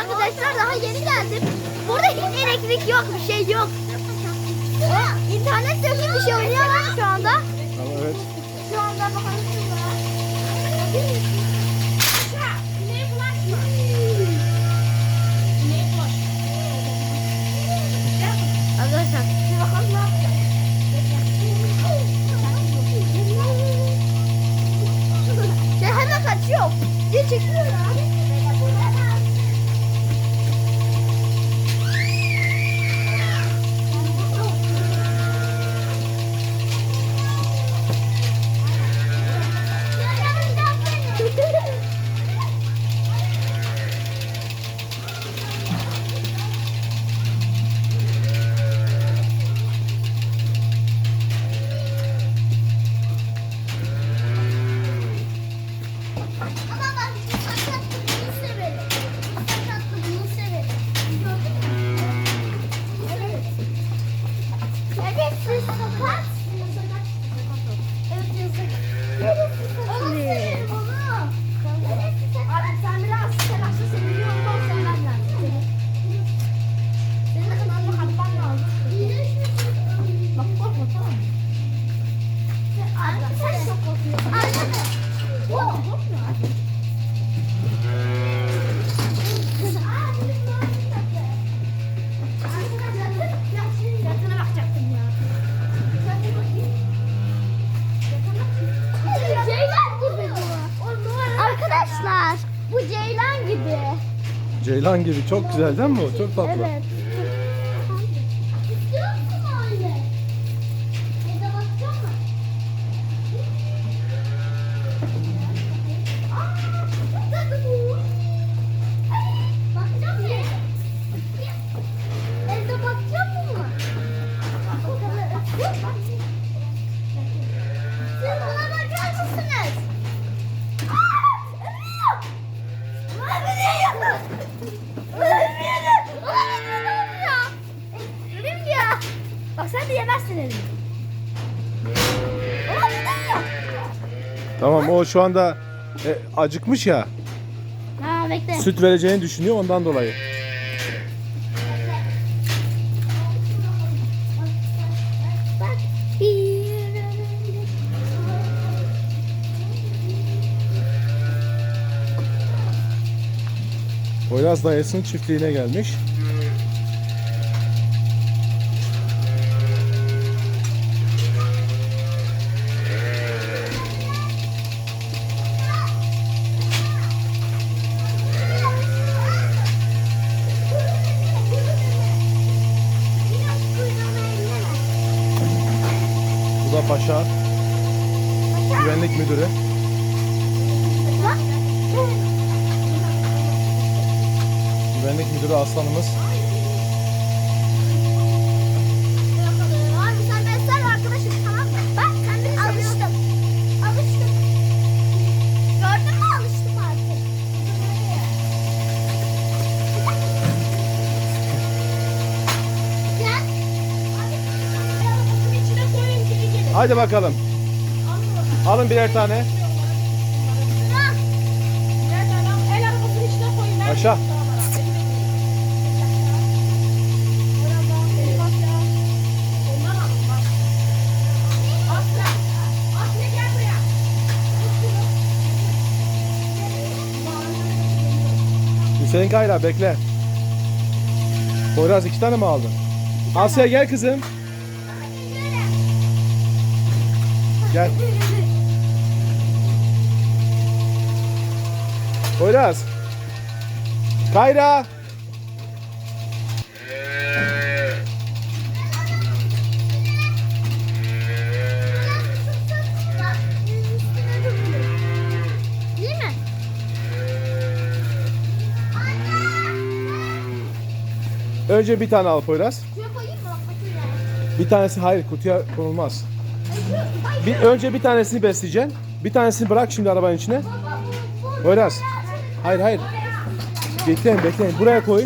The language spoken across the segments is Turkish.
arkadaşlar daha yeni geldim. Burada hiç elektrik yok bir şey yok. Ama İnternet yok hiçbir şey oynayamam şu anda. Ama evet. Şu anda bakalım. Arkadaşlar bir bakalım ne yapacak. Şey hemen kaçıyor. Bir çekiyor abi. Ceylan gibi bu. Arkadaşlar bu ceylan gibi. Ceylan gibi çok güzel değil mi bu? Çok tatlı. Evet. O şu anda e, acıkmış ya. Ha bekle. Süt vereceğini düşünüyor ondan dolayı. Poyraz dayısının çiftliğine gelmiş. Paşa güvenlik müdürü. Güvenlik müdürü aslanımız. Hadi bakalım. Alın birer tane. Aşağı. Hüseyin Kayra bekle. Poyraz iki tane mi aldın? Asya gel kızım. Gel. Poyraz. Kayra. Önce bir tane al Poyraz. Bir tanesi hayır kutuya konulmaz. Bir önce bir tanesini besleyeceksin. Bir tanesini bırak şimdi arabanın içine. Poyraz. Hayır hayır. Bekleyin bekleyin. Buraya koy.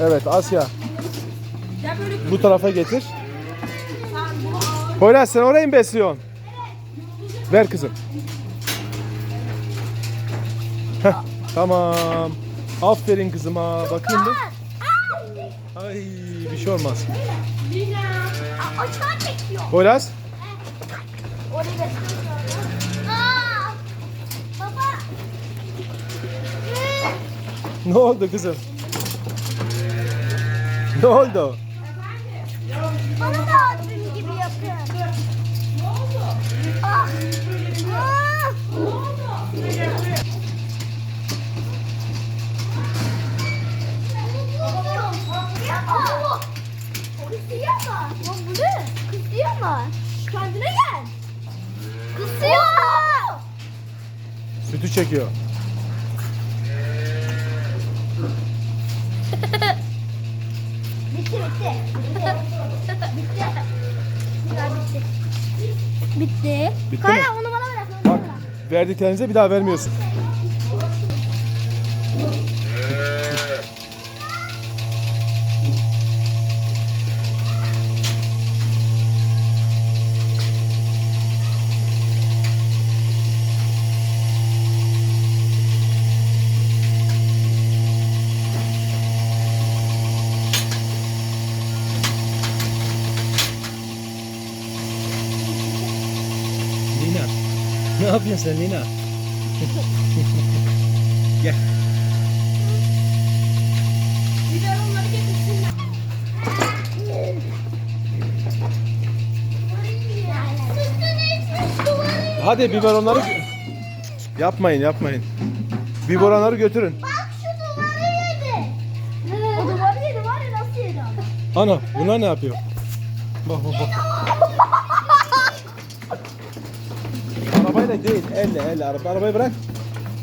Evet Asya. Bu tarafa getir. Poyraz sen orayı mı besliyorsun? Ver kızım. Heh, tamam. Aferin kızıma. Bakayım bir. Ay bir şey olmaz. Aa, Açığa çekiyor. Poyraz. Orayı besliyor. Aa! Baba. Hı. Ne oldu kızım? Ne oldu? Bana da abim gibi yapıyor. Ah. Kısıyor mu? Lan bu ne? Kısıyor mu? Kendine gel. Kısıyor mu? Sütü çekiyor. Bitti bitti. Bitti. Bitti. Bitti. Bitti. Bitti Kaya onu bana bırak. Onu Bak bana bırak. verdiklerinize bir daha vermiyorsun. Lina. Ne yapıyorsun sen Lina? Gel. Hadi biberonları yapmayın yapmayın. Biberonları götürün. Bak şu duvarı yedi. O duvarı yedi var ya nasıl yedi. Ana bunlar ne yapıyor? Bak bak bak. Arabayla değil elle elle araba arabayı bırak.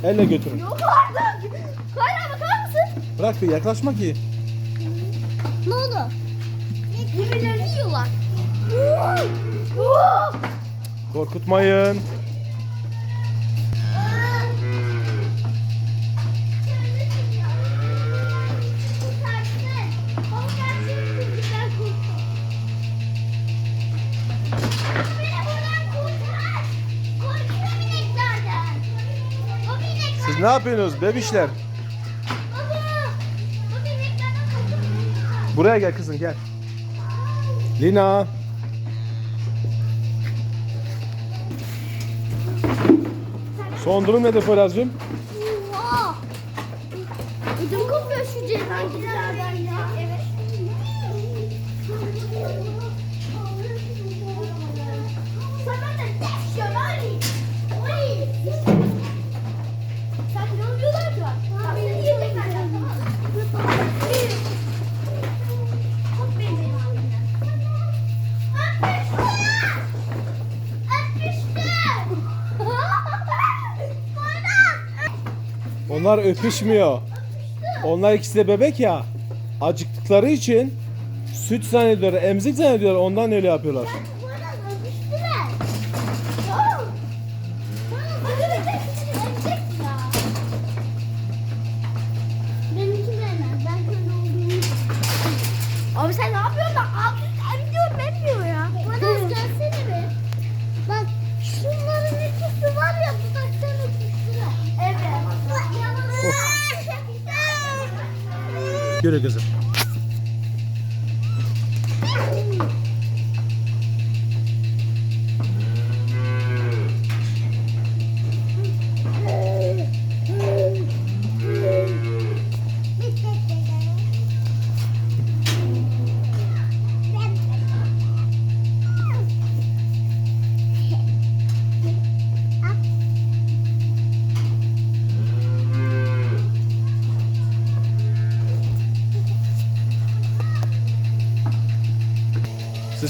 Elle götürün. Yok artık. Kaya bakar mısın? Bırak bir yaklaşma ki. Ne oldu? Birbirlerini yiyorlar. Korkutmayın. Ne yapıyorsunuz bebişler? Buraya gel kızım gel. Lina. Son durum nedir Poyraz'cığım? Ödüm kopuyor şu ya. Evet. Onlar öpüşmüyor. Onlar ikisi de bebek ya. Acıktıkları için süt zannediyorlar, emzik zannediyorlar. Ondan öyle yapıyorlar. Bana öpüştüler. Yok. Bana öpüştüler. ya. Benimki demez. Ben köylü olduğumu Abi sen ne yapıyorsun da alt üst emmiyor emmiyor ya. Bana gelsene be. Bak şunların ikisi var ya dudaktan öpüştüler. Evet. Yürü kızım.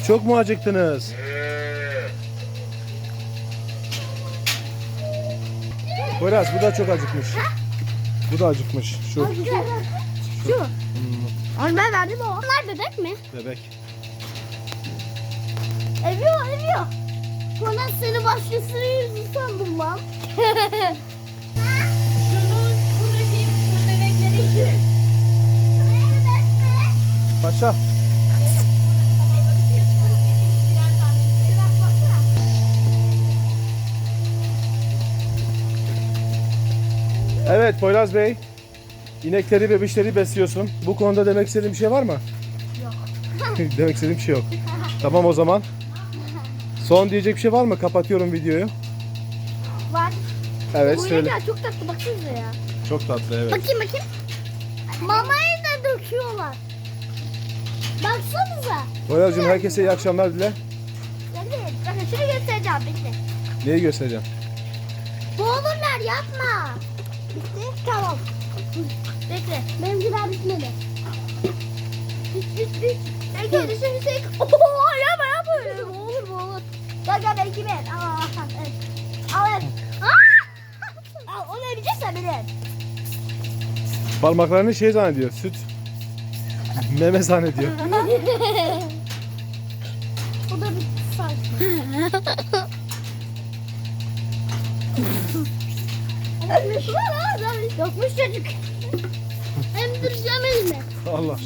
Siz çok mu acıktınız? Poyraz bu da çok acıkmış. Bu da acıkmış. Şu Şu. Onu ben verdim o. Onlar bebek mi? bebek. Eviyor, eviyor. Bana seni başkasının yüzü sandım lan. Paşa. Evet Poyraz Bey. İnekleri, bebişleri besliyorsun. Bu konuda demek istediğin bir şey var mı? Yok. demek istediğim bir şey yok. Tamam o zaman. Son diyecek bir şey var mı? Kapatıyorum videoyu. Var. Evet Bu söyle. inekler çok tatlı baksanıza ya. Çok tatlı evet. Bakayım bakayım. Mamayı da döküyorlar. Baksanıza. Poyraz'cığım herkese iyi akşamlar dile. Evet. Bakın şunu göstereceğim. Bekle. Neyi göstereceğim? Boğulurlar yapma. Bitti. Tamam. Bekle. Benimki daha bitmedi. Bit bit bit. Bekle düşünürsek. Ooo yapma yapma öyle. Boğulur boğulur. Gel gel belki ben. Aa, evet. Al evet. Aa! Al onu ödeyeceksen benim. Parmaklarını şey zannediyor. Süt. Meme zannediyor. Yokmuş çocuk. Emdireceğim elimi. Allah.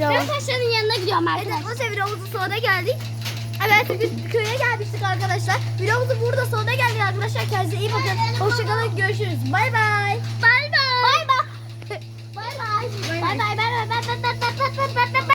Ben taşların yanına gidiyorum arkadaşlar. Evet arkadaşlar videomuzun sonuna geldik. Evet biz köye gelmiştik arkadaşlar. Videomuzun burada sonuna geldik arkadaşlar. Kendinize iyi bakın. Hoşçakalın. Görüşürüz. Bay bay. Bay bay. Bay bay. Bay bay. Bay bay. Bay bay. Bay bay. Bay bay.